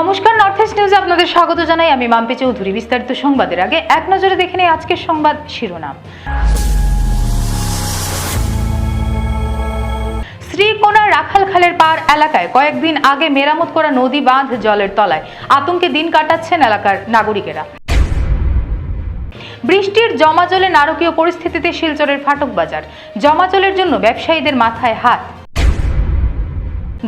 নমস্কার north east নিউজে আপনাদের স্বাগত জানাই। আমি মাম্পি চৌধুরী। বিস্তারিত সংবাদের আগে এক নজরে দেখে নেই আজকের সংবাদ শিরোনাম। শ্রীকোনার রাখাল খালের পার এলাকায় কয়েকদিন আগে মেরামত করা নদী বাঁধ জলের তলায়। আতঙ্কে দিন কাটাচ্ছেন এলাকার নাগরিকেরা। বৃষ্টির জমাজলে নারকীয় পরিস্থিতিতে শিলচরের ফাটক বাজার। জমাজলের জন্য ব্যবসায়ীদের মাথায় হাত।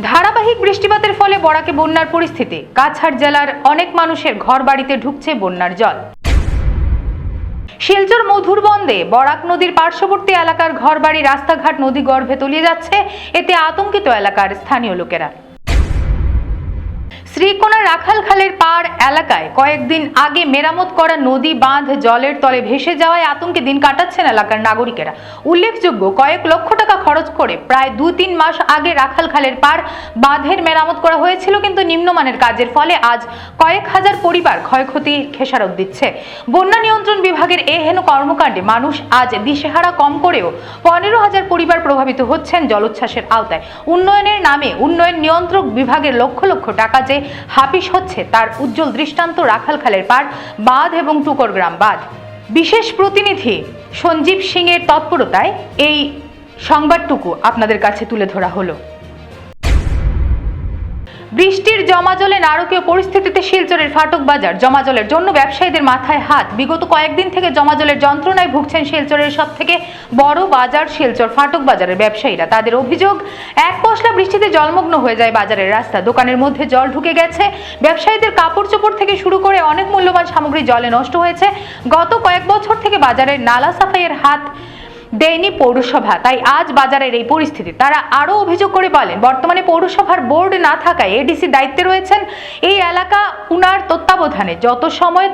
ধারাবাহিক বৃষ্টিপাতের ফলে বরাকে বন্যার পরিস্থিতি। কাছাড় জেলার অনেক মানুষের ঘর বাড়িতে ঢুকছে বন্যার জল। শিলচর মধুর বন্দে বরাক নদীর পার্শ্ববর্তী এলাকার ঘরবাড়ি রাস্তাঘাট নদী গর্ভে তলিয়ে যাচ্ছে। এতে আতঙ্কিত এলাকার স্থানীয় লোকেরা। শ্রীকোনা রাখালখালের পাড় এলাকায় কয়েকদিন আগে মেরামত করা নদী বাঁধ জলের তলে ভেসে যাওয়ায় আতঙ্কে দিন কাটাচ্ছেন এলাকার নাগরিকেরা। উল্লেখযোগ্য, কয়েক লক্ষ টাকা খরচ করে প্রায় দু তিন মাস আগে রাখালখালের পাড় বাঁধের মেরামত করা হয়েছিল, কিন্তু নিম্নমানের কাজের ফলে আজ কয়েক হাজার পরিবার ক্ষয়ক্ষতির খেসারত দিচ্ছে। বন্যা নিয়ন্ত্রণ বিভাগের এ হেন কর্মকাণ্ডে মানুষ আজ দিশেহারা কম করেও পনেরো হাজার পরিবার প্রভাবিত হচ্ছেন জলোচ্ছ্বাসের আওতায়। উন্নয়নের নামে উন্নয়ন নিয়ন্ত্রক বিভাগের লক্ষ লক্ষ টাকা যে হাপিস হচ্ছে তার উজ্জ্বল দৃষ্টান্ত রাখালখালের পার বাঁধ এবং টুকরগ্রাম বাঁধ। বিশেষ প্রতিনিধি সঞ্জীব সিং এর তৎপরতায় এই সংবাদটুকু আপনাদের কাছে তুলে ধরা হলো। বৃষ্টির জমাজলে নারকীয় পরিস্থিতিতে শিলচরের ফাটক বাজার। জমাজলের জন্য ব্যবসায়ীদের মাথায় হাত। বিগত কয়েকদিন থেকে জমাজলের যন্ত্রণায় ভুগছেন শিলচরের সব থেকে বড় বাজার শিলচর ফাটক বাজারের ব্যবসায়ীরা। তাদের অভিযোগ, এক পশলা বৃষ্টিতে জলমগ্ন হয়ে যায় বাজারের রাস্তা। দোকানের মধ্যে জল ঢুকে গেছে। ব্যবসায়ীদের কাপড় চোপড় থেকে শুরু করে অনেক মূল্যবান সামগ্রী জলে নষ্ট হয়েছে। গত কয়েক বছর থেকে বাজারের নালা সাফাইয়ের হাত দেয়নি পৌরসভা, তাই আজ বাজারের এই পরিস্থিতি। তারা আরও অভিযোগ করে বলেন, বর্তমানে পৌরসভার বোর্ড না থাকায় এডিসি দায়িত্বে রয়েছেন এই এলাকা উনার তত্ত্বাবধানে। যত সময়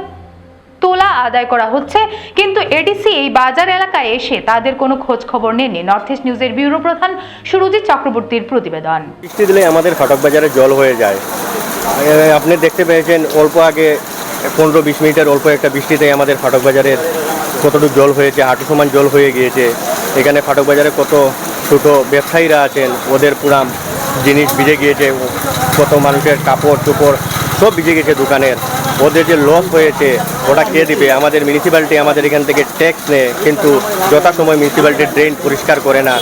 তোলা আদায় করা হচ্ছে, কিন্তু এডিসি এই বাজার এলাকায় এসে তাদের কোনো খোঁজ খবর নেননি। নর্থ ইস্ট নিউজের ব্যুরো প্রধান সুরজিৎ চক্রবর্তীর প্রতিবেদন। বৃষ্টি দিলে আমাদের ফাটক বাজারে জল হয়ে যায়। আপনি দেখতে পেয়েছেন, অল্প আগে পনেরো বিশ মিনিটের অল্প একটা বৃষ্টিতে আমাদের ফাটক বাজারের কতটুকু জল হয়েছে, হাঁটু সমান জল হয়ে গিয়েছে, এখানে ফাটক বাজারে কত ছোটো ব্যবসায়ীরা আছেন, ওদের পুরাম জিনিস ভিজে গিয়েছে, কত মানুষের কাপড় চোপড় সব ভিজে গেছে দোকানের, ওদের যে লস হয়েছে ওটা কে দিবে? আমাদের মিউনিসিপ্যালিটি আমাদের এখান থেকে ট্যাক্স নেয়, কিন্তু যথাসময় মিউনিসিপ্যালিটি ড্রেন পরিষ্কার করে না।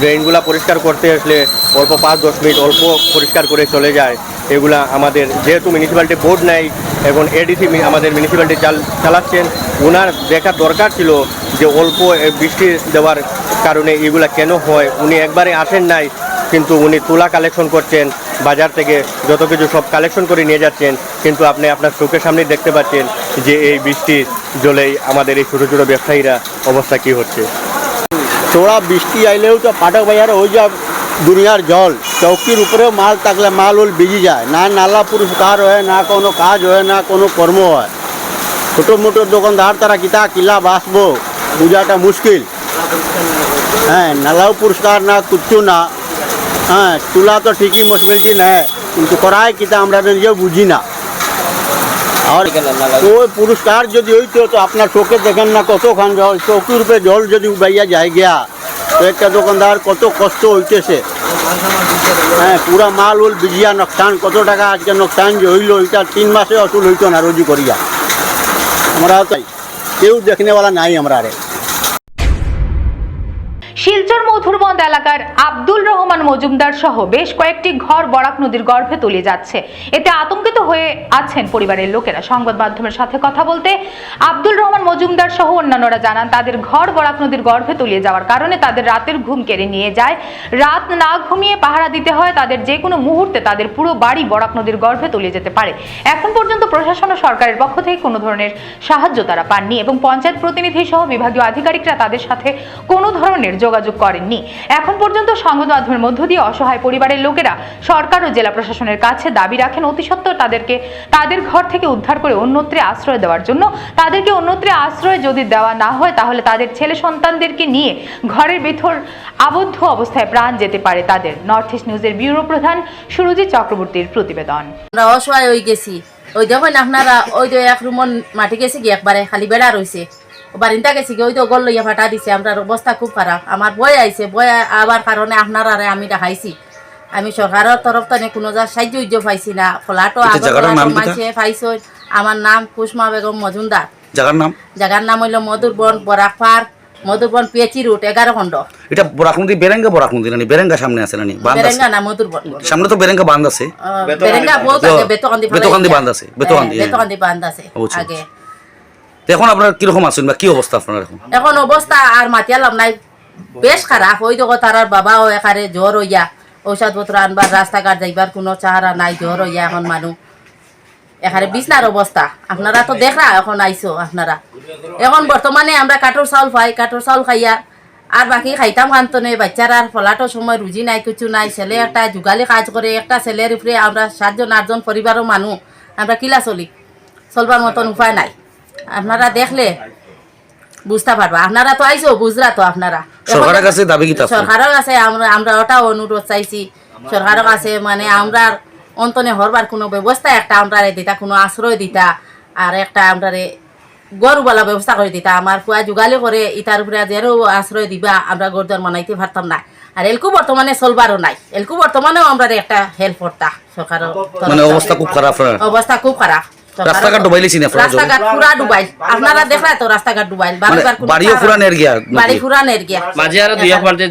ড্রেনগুলো পরিষ্কার করতে আসলে অল্প পাঁচ দশ মিনিট অল্প পরিষ্কার করে চলে যায়। এগুলা আমাদের যেহেতু মিউনিসিপ্যালিটি বোর্ড নাই, এখন এডিসি আমাদের মিউনিসিপ্যালিটি চাল চালাচ্ছেন। ওনার দেখার দরকার ছিল যে অল্প বৃষ্টি দেওয়ার কারণে এগুলা কেন হয়? উনি একবারে আসেন নাই। কিন্তু উনি তুলা কালেকশন করছেন, বাজার থেকে যত কিছু সব কালেকশন করে নিয়ে যাচ্ছেন, কিন্তু আপনি আপনার চোখের সামনেই দেখতে পাচ্ছেন যে এই বৃষ্টির জলেই আমাদের এই ছোটো ছোটো ব্যবসায়ীরা অবস্থা কী হচ্ছে। থোড়া বৃষ্টি আইলেও তো পাটক বাজারে ওই যা দুনিয়ার জল, চৌকির উপরেও মাল থাকলে মাল ওল ভিজি যায়। না নালা পুরস্কার হয়, না কোনো কাজ হয়, না কোনো কর্ম হয়। ছোটো মোটো দোকানদার, তারা কিতা কিলা বাসবো পূজাটা মুশকিল। হ্যাঁ নালাও পুরস্কার না, কিচ্ছু না। হ্যাঁ তুলা তো ঠিকই মুশকিলটি নেয়, কিন্তু করায় কিতা আমরা নিজেও বুঝি না। আর ওই পুরস্কার যদি হইতো, তো আপনার চোখে দেখেন না কতখান জল চৌকির উপরে জল যদি উবাইয়া যায় গিয়া, তো একটা দোকানদার কত কষ্ট হইতেছে। হ্যাঁ পুরা মাল উল বিজিয়া নোকসান কত টাকা আজকে নোকসান যে হইল, এটা তিন মাসে অসুল হইতো না রোজি করিয়া। আমরা কেউ দেখনেওয়ালা নাই আমরা আরে। শিলচর মধুরবন্দ এলাকার আব্দুল রহমান মজুমদার সহ বেশ কয়েকটি ঘর বরাক নদীর গর্ভে তলিয়ে যাচ্ছে। এতে আতঙ্কিত হয়ে আছেন পরিবারের লোকেরা। সংবাদ মাধ্যমের সাথে কথা বলতে আব্দুল রহমান মজুমদার সহ অন্যান্যরা জানান, তাদের ঘর বরাক নদীর গর্ভে তলিয়ে যাওয়ার কারণে তাদের রাতের ঘুম কেড়ে নিয়ে যায়। রাত না ঘুমিয়ে পাহারা দিতে হয়, তাদের যে কোনো মুহূর্তে তাদের পুরো বাড়ি বরাক নদীর গর্ভে তলিয়ে যেতে পারে। এখন পর্যন্ত প্রশাসন ও সরকারের পক্ষ থেকে কোনো ধরনের সাহায্য তারা পাননি এবং পঞ্চায়েত প্রতিনিধি সহ বিভাগীয় আধিকারিকরা তাদের সাথে কোনো ধরনের যোগাযোগ করেননি। এখন পর্যন্ত সংবাদ মাধ্যমের মধ্য দিয়ে অসহায় পরিবারের লোকেরা সরকার ও জেলা প্রশাসনের কাছে দাবি রাখেন অতি সত্ত্বর তাদেরকে, তাদের ঘর থেকে উদ্ধার করে অন্যত্রে আশ্রয় দেওয়ার জন্য। তাদেরকে অন্যত্রে আশ্রয় যদি দেওয়া না হয়, তাহলে তাদের ছেলে সন্তানদেরকে নিয়ে ঘরের ভেতর আবদ্ধ অবস্থায় প্রাণ যেতে পারে তাদের। নর্থ ইস্ট নিউজের ব্যুরো প্রধান সুরজিৎ চক্রবর্তীর প্রতিবেদন। আমরা অসহায় হয়ে গেছি। ওই দেখেন আপনারা, ওই তো এক রুমন মাটি গেছে কি, একবারে খালি বেড়া রয়েছে বারিন্দা গেছি কি ওই তো গল লইয়া ফাটা দিছে আমরা অবস্থা খুব খারাপ। আমার বই আইছে বই আবার কারণে আপনারা আমি দেখাইছি। আমি সরকারের তরফ থেকে কোনো যা সাহায্য উজ্জ্ব পাইছি না। ফলাটো? মাইছে পাইছো আমার নাম কুসমা বেগম মজুমদার। জায়গার নাম? জায়গার নাম হইল মধুরবন বরাকপার মধুরবন পিএচি রুট এগারো খণ্ড। এটা বরাকুন্দি বেরেঙ্গা বরাকুন্দি নানি বেরেঙ্গা সামনে আছে নানি আছে। বেরেঙ্গা না মধুরবন সামনে তো বেরেঙ্গা বান্ধ আছে। বেরেঙ্গা বহুত আগে বেতকান্দি বেতকান্দি বান্ধ আছে, বেতকান্দি, হ্যাঁ। বেতকান্দি বান্ধ আছে আগে। তো এখন আপনার কীরকম আছেন বা কি অবস্থা আপনার এখন? এখন অবস্থা আর মাতিয়ালাম নাই। বেশ খারাপ। ওই দেখো তার বাবাও এখানে জ্বর হইয়া ঔষধপত্র আনবার, রাস্তাঘাট যাইবার কোনো চাহারা নাই, জ্বর হইয়া এখন মানুষ এখানে বিছনার অবস্থা। আপনারা তো দেখরা এখন আইসো আপনারা। এখন বর্তমানে আমরা কাঠোর চাউল পাই কাঠোর চাউল খাইয়া আর বাকি খাইতাম খান্ত নেই বাচ্চারা আর ফলাটো সময় রুজি নাই, কিছু নাই। ছেলে একটা যুগালি কাজ করে একটা ছেলের উপরে আমরা সাতজন আটজন পরিবারের মানুষ আমরা কিলা চলি। চলবার মতন উপায় নাই। আপনারা দেখলে বুঝতে পারবা। আপনারা তো আইসো বুঝরা তো আপনারা। সরকারের কাছে দাবি কি সরকারের কাছে আমরা আমরা ওটাও অনুরোধ চাইছি। সরকারের কাছে মানে আমরা অন্তনে হরবার কোনো ব্যবস্থা একটা আমরা দিতা কোনো আশ্রয় দিতা আর একটা আমরা গরুবালা ব্যবস্থা করে দিতা। আমার কুয়া যোগালি করে ইটার উপরে যেন আশ্রয় দিবা আমরা গরুদার মানাইতে পারতাম না। আর এলকু বর্তমানে চলবারও নাই। এলকু বর্তমানেও আমরা একটা হেল্প করতা সরকারের মানে। অবস্থা খুব খারাপ অবস্থা খুব খারাপ। রাস্তাঘাট ডুবাইলেছি না আপনারা রাস্তাঘাট পুরা ডুবাই। আপনারা দেখলা তো রাস্তাঘাট ডুবাইল। মানে বারবার কোনো বাড়িও কারণ- ফুরানের গিয়া? বাড়ি ফুরানের গিয়া মাঝে আরও দুই একবার যে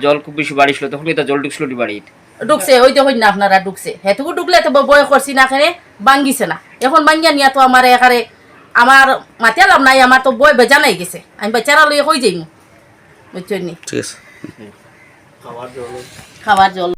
জল খুব বেশি বাড়ি ছিল তখন এটা জল ঢুকছিল বাড়িতে ঢুকছে ওই দেখুন না আপনারা ঢুকছে হেতুকু ঢুকলে তো বয় করছি না এখানে ভাঙ্গিছে না। এখন ভাঙ্গিয়া নিয়া তো আমার এখানে আমার মাতিয়ালাম নাই আমার তো বই বেজা নাই গেছে। আমি বেচারা লইয়া কই যাইমু? বুঝছেন নি? ঠিক আছে। খাবার জল।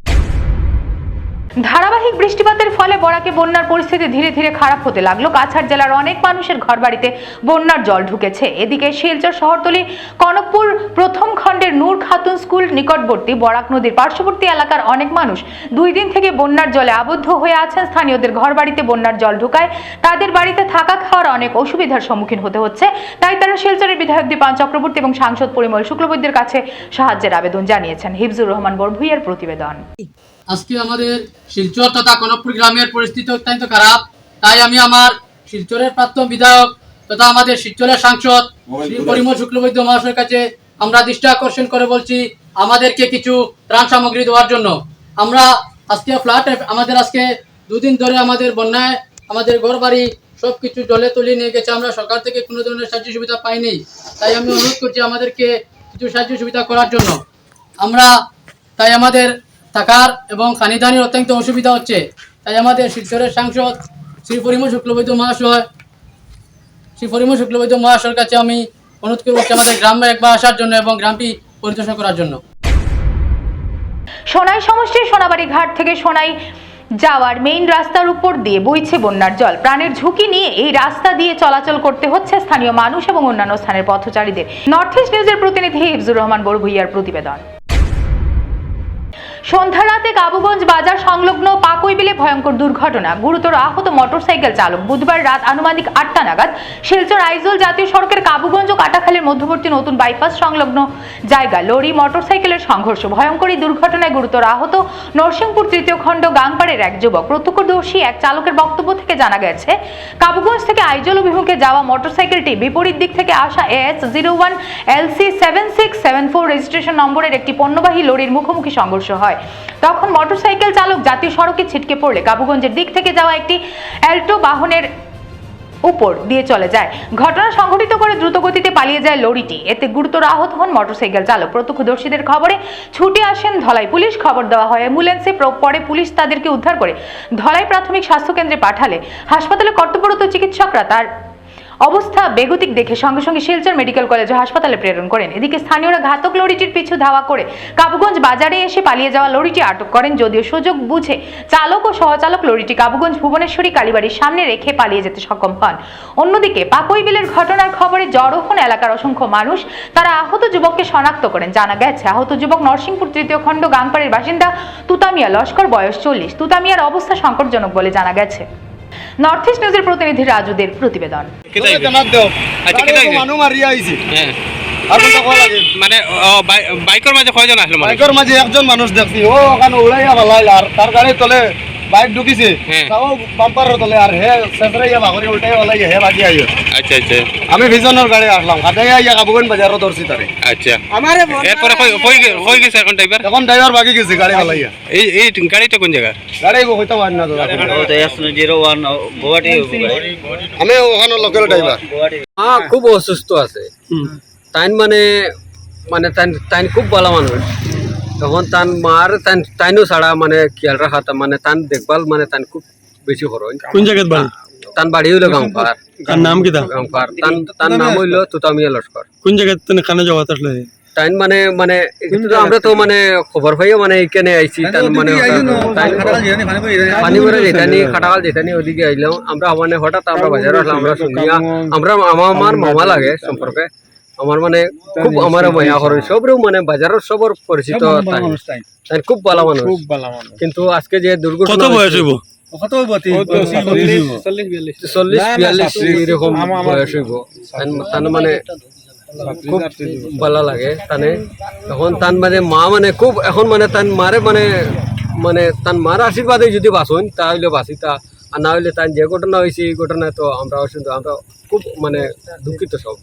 ধারাবাহিক বৃষ্টিপাতের ফলে বরাকে বন্যার পরিস্থিতি ধীরে ধীরে খারাপ হতে লাগল। কাছাড় জেলার অনেক মানুষের ঘরবাড়িতে বন্যার জল ঢুকেছে। এদিকে শিলচর শহরতলি, কনকপুর প্রথম খণ্ডের নূর খাতুন স্কুল নিকটবর্তী বরাক নদীর পার্শ্ববর্তী এলাকার অনেক মানুষ দুই দিন থেকে বন্যার জলে আবদ্ধ হয়ে আছেন। স্থানীয়দের ঘরবাড়িতে বন্যার জল ঢুকায় তাদের বাড়িতে থাকা খাওয়ার অনেক অসুবিধার সম্মুখীন হতে হচ্ছে। তাই তারা শিলচরের বিধায়ক দীপান চক্রবর্তী এবং সাংসদ পরিমল শুক্লবৈদ্যের কাছে সাহায্যের আবেদন জানিয়েছেন। হিফজুর রহমান বরভুইয়ার প্রতিবেদন। আজকে আমাদের শিলচর তথা কনকপুর গ্রামের পরিস্থিতি অত্যন্ত খারাপ। তাই আমি আমার শিলচরের প্রাক্তন বিধায়ক তথা আমাদের শিলচরের সাংসদ শ্রী পরিমল শুক্লবৈদ্য মহাশয়ের কাছে আমরা দৃষ্টি আকর্ষণ করে বলছি আমাদেরকে কিছু ত্রাণ সামগ্রী দেওয়ার জন্য। আমরা আজকে ফ্ল্যাট আমাদের আজকে দুদিন ধরে আমাদের বন্যায় আমাদের ঘর বাড়ি সব কিছু জলে তলিয়ে নিয়ে গেছে। আমরা সরকার থেকে কোনো ধরনের সাহায্য সুবিধা পাইনি। তাই আমি অনুরোধ করছি আমাদেরকে কিছু সাহায্য সুবিধা করার জন্য। আমরা তাই আমাদের থাকার এবং খানিদানির অত্যন্ত অসুবিধা হচ্ছে। তাই আমাদের শিলচরের সাংসদ শ্রী পরিমল শুক্লবৈদ্য মহাশয়, শ্রী পরিমল শুক্লবৈদ্য মহাশয়ের কাছে আমি অনুরোধ করব আমাদের গ্রামে একবার আসার জন্য এবং গ্রামটি পরিদর্শন করার জন্য। সোনাই সমষ্টির সোনাবাড়ি ঘাট থেকে সোনাই যাওয়ার মেইন রাস্তার উপর দিয়ে বইছে বন্যার জল। প্রাণের ঝুঁকি নিয়ে এই রাস্তা দিয়ে চলাচল করতে হচ্ছে স্থানীয় মানুষ এবং অন্যান্য স্থানের পথচারীদের। নর্থ ইস্ট নিউজের প্রতিনিধি হিফজুর রহমান বড়ভুইয়ার প্রতিবেদন। সন্ধ্যা রাতে কাবুগঞ্জ বাজার সংলগ্ন পাকইবিলে ভয়ঙ্কর দুর্ঘটনা। গুরুতর আহত মোটরসাইকেল চালক বুধবার রাত আনুমানিক আটটা নাগাদ শিলচর আইজল জাতীয় সড়কের কাবুগঞ্জ ও কাটাখালের মধ্যবর্তী নতুন বাইপাস সংলগ্ন জায়গা লরি, মোটরসাইকেলের সংঘর্ষ। ভয়ঙ্কর এই দুর্ঘটনায় গুরুতর আহত নরসিংপুর তৃতীয় খণ্ড গাংপাড়ের এক যুবক, প্রত্যক্ষদর্শী এক চালকের বক্তব্য থেকে জানা গেছে, কাবুগঞ্জ থেকে আইজল অভিমুখে যাওয়া মোটরসাইকেলটি বিপরীত দিক থেকে আসা S zero one LC seven six seven four registration নম্বরের একটি পণ্যবাহী লরির মুখোমুখি সংঘর্ষ হয়। তখন মোটরসাইকেল চালক জাতীয় সড়কে ছিটকে পড়লে কাবুগঞ্জের দিক থেকে যাওয়া একটি অ্যাল্টো বাহনের উপর দিয়ে চলে যায়। ঘটনা সংঘটিত করে দ্রুতগতিতে পালিয়ে যায় লরিটি। এতে গুরুতর আহত হন মোটরসাইকেল চালক। প্রত্যক্ষদর্শীদের খবরে ছুটে আসেন ধলাই পুলিশ। খবর দেওয়া হয়, অ্যাম্বুলেন্সে পরে পুলিশ তাদেরকে উদ্ধার করে ধলাই প্রাথমিক স্বাস্থ্যকেন্দ্রে পাঠালে। হাসপাতালে কর্তব্যরত চিকিৎসকরা তার অবস্থা বেগতিক দেখে সঙ্গে সঙ্গে শিলচর মেডিকেল কলেজ ও হাসপাতালে প্রেরণ করেন। এদিকে স্থানীয়রা ঘাতক লরিটির পিছু ধাওয়া করে কাবুগঞ্জ বাজারে এসে পালিয়ে যাওয়া লরিটি আটক করেন, যদিও সুযোগ বুঝে চালক ও সহচালক লরিটি কাবুগঞ্জ, ভুবনেশ্বরী, কালীবাড়ির সামনে রেখে পালিয়ে যেতে সক্ষম হন। অন্যদিকে পাকই বিলের ঘটনার খবরে জড়ো হন এলাকার অসংখ্য মানুষ, তারা আহত যুবককে শনাক্ত করেন। জানা গেছে, আহত যুবক নরসিংপুর তৃতীয় খণ্ড গাংপাড়ের বাসিন্দা তুতামিয়া লস্কর, বয়স চল্লিশ। তুতামিয়ার অবস্থা সংকটজনক বলে জানা গেছে। নর্থ ইস্ট নিউজের প্রতিনিধি রাজুদের প্রতিবেদন। আচ্ছা মানুহ মাৰি আহিছে। হ্যাঁ। আৰু ক'ব লাগে। মানে বাইকৰ মাজে বাইকের মাঝে কয়জন আসলো মানে বাইকৰ মাজে একজন মানুহ দেখছি। ও ওখানে উড়াইয়া পেলাইল আর তার গাড়ি তলে বাইক ঢুকিছে হ্যাঁ। তাও বাম্পারের তলে আর হে শেষরে ইয়া উল্টাই ওলাই হে বাকি আইও আচ্ছা আচ্ছা। আমি ভিজনের গাড়ি আসলাম কাটাই ইয়া কাবুগন বাজারও ধরছি তারে আচ্ছা। এরপরে হয়ে গেছে এখন ড্রাইভার এখন ড্রাইভার বাকি গেছে গাড়ি ওলাইয়া এই এই গাড়িটা কোন জায়গা গাড়ি হইতে পারি না তো আমি ওখানে লোকাল ড্রাইভার হ্যাঁ খুব অসুস্থ আছে। তাইন মানে মানে তাইন তাইন খুব ভালো মানুষ তখন তান মার তান তাইনও ছাড়া মানে খেয়াল রাখা তা মানে তান দেখভাল মানে তান খুব বেশি খরচ কোন জায়গাত বাড়ি তান বাড়ি হইল গাঁওপার তার নাম কিতা গাঁওপার তান তার নাম হইল তুতামিয়া লস্কর। কোন জায়গাত তুমি কানে যাওয়া আসলে? তাইন মানে মানে আমরা তো মানে খবর পাইও মানে এখানে আইছি তান মানে পানি ভরে যেতানি খাটাকাল যেতানি ওদিকে আইলাম। আমরা মানে হঠাৎ আমরা বাজারে আসলাম আমরা শুনিয়া আমরা আমার আমার মামা লাগে সম্পর্কে আমার মানে খুব আমার মায়া করেন সবরেও মানে বাজারের সবর পরিচিত তাই। তাই? খুব ভালো মানুষ। কিন্তু আজকে যে কত দুর্ঘটনা বয়স হইব? চল্লিশ বিয়াল্লিশ। এরকম বয়স হইব। তান- তান মানে খুব ভালো লাগে তানে। এখন তান মানে মা মানে খুব এখন মানে তান মারে মানে মানে তান মার আশীর্বাদে যদি বাঁচুন তাহলে বাঁচি তা। আর না হইলে তান যে ঘটনা হয়েছে এই ঘটনায় তো আমরা আমরা খুব মানে দুঃখিত সব।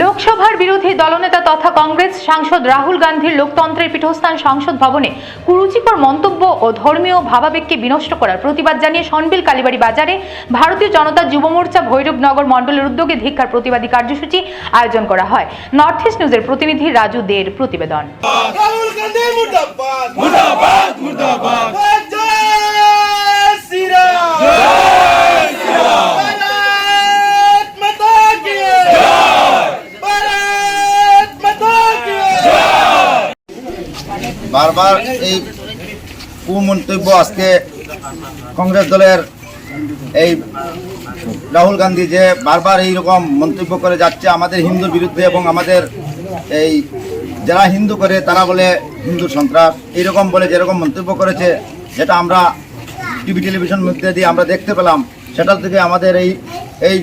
লোকসভার বিরোধী দলনেতা তথা কংগ্রেস সাংসদ রাহুল গান্ধীর লোকতন্ত্রের পীঠস্থান সংসদ ভবনে কুরুচিকর মন্তব্য ও ধর্মীয় ভাবাবেগকে বিনষ্ট করার প্রতিবাদ জানিয়ে সনবিল কালীবাড়ি বাজারে ভারতীয় জনতা যুব মোর্চা ভৈরবনগর মণ্ডলের উদ্যোগে ধিক্ষার প্রতিবাদী কার্যসূচি আয়োজন করা হয়। নর্থ ইস্ট নিউজের প্রতিনিধি রাজু দের প্রতিবেদন। জয় শ্রীরাম। বারবার এই কুমন্তব্য আজকে কংগ্রেস দলের এই রাহুল গান্ধী যে বারবার এই রকম মন্তব্য করে যাচ্ছে আমাদের হিন্দুর বিরুদ্ধে এবং আমাদের এই যারা হিন্দু করে তারা বলে হিন্দু সন্ত্রাস, এইরকম বলে যেরকম মন্তব্য করেছে, যেটা আমরা টিভি টেলিভিশন মধ্যে দিয়ে আমরা দেখতে পেলাম, সেটা থেকে আমাদের এই এই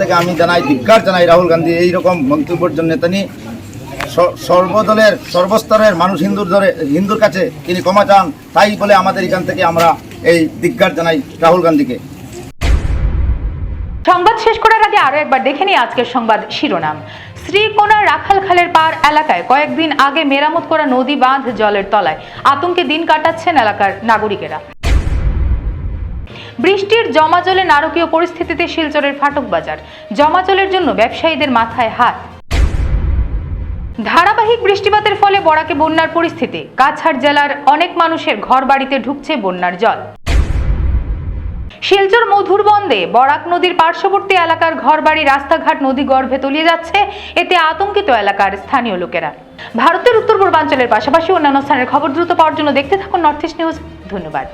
থেকে আমি জানাই, ধিক্কার জানাই রাহুল গান্ধী এই রকম মন্তব্যের জন্য। তিনি সর্বদলের, সর্বস্তরের মানুষ হিন্দুর ধরে, হিন্দুর কাছে তিনি ক্ষমা চান, তাই বলে আমাদের এখান থেকে আমরা এই দিগ্গার জানাই রাহুল গান্ধীকে। সংবাদ শেষ করার আগে আরও একবার দেখে নিই আজকের সংবাদ শিরোনাম। শ্রীকোনার রাখালখালের পার এলাকায় কয়েকদিন আগে মেরামত করা নদী বাঁধ জলের তলায় আতঙ্কে দিন কাটাচ্ছেন এলাকার নাগরিকেরা। বৃষ্টির জমা জলে নারকীয় পরিস্থিতিতে শিলচরের ফাটক বাজার। জমা জলের জন্য ব্যবসায়ীদের মাথায় হাত। ধারাবাহিক বৃষ্টিপাতের ফলে বরাকে বন্যার পরিস্থিতি। কাছাড় জেলার অনেক মানুষের ঘর বাড়িতে ঢুকছে বন্যার জল। শিলচর মধুর বন্দে বরাক নদীর পার্শ্ববর্তী এলাকার ঘরবাড়ি রাস্তাঘাট নদী গর্ভে তলিয়ে যাচ্ছে। এতে আতঙ্কিত এলাকার স্থানীয় লোকেরা। ভারতের উত্তর পূর্বাঞ্চলের পাশাপাশি অন্যান্য স্থানের খবর দ্রুত পাওয়ার জন্য দেখতে থাকুন নর্থ ইস্ট নিউজ ধন্যবাদ।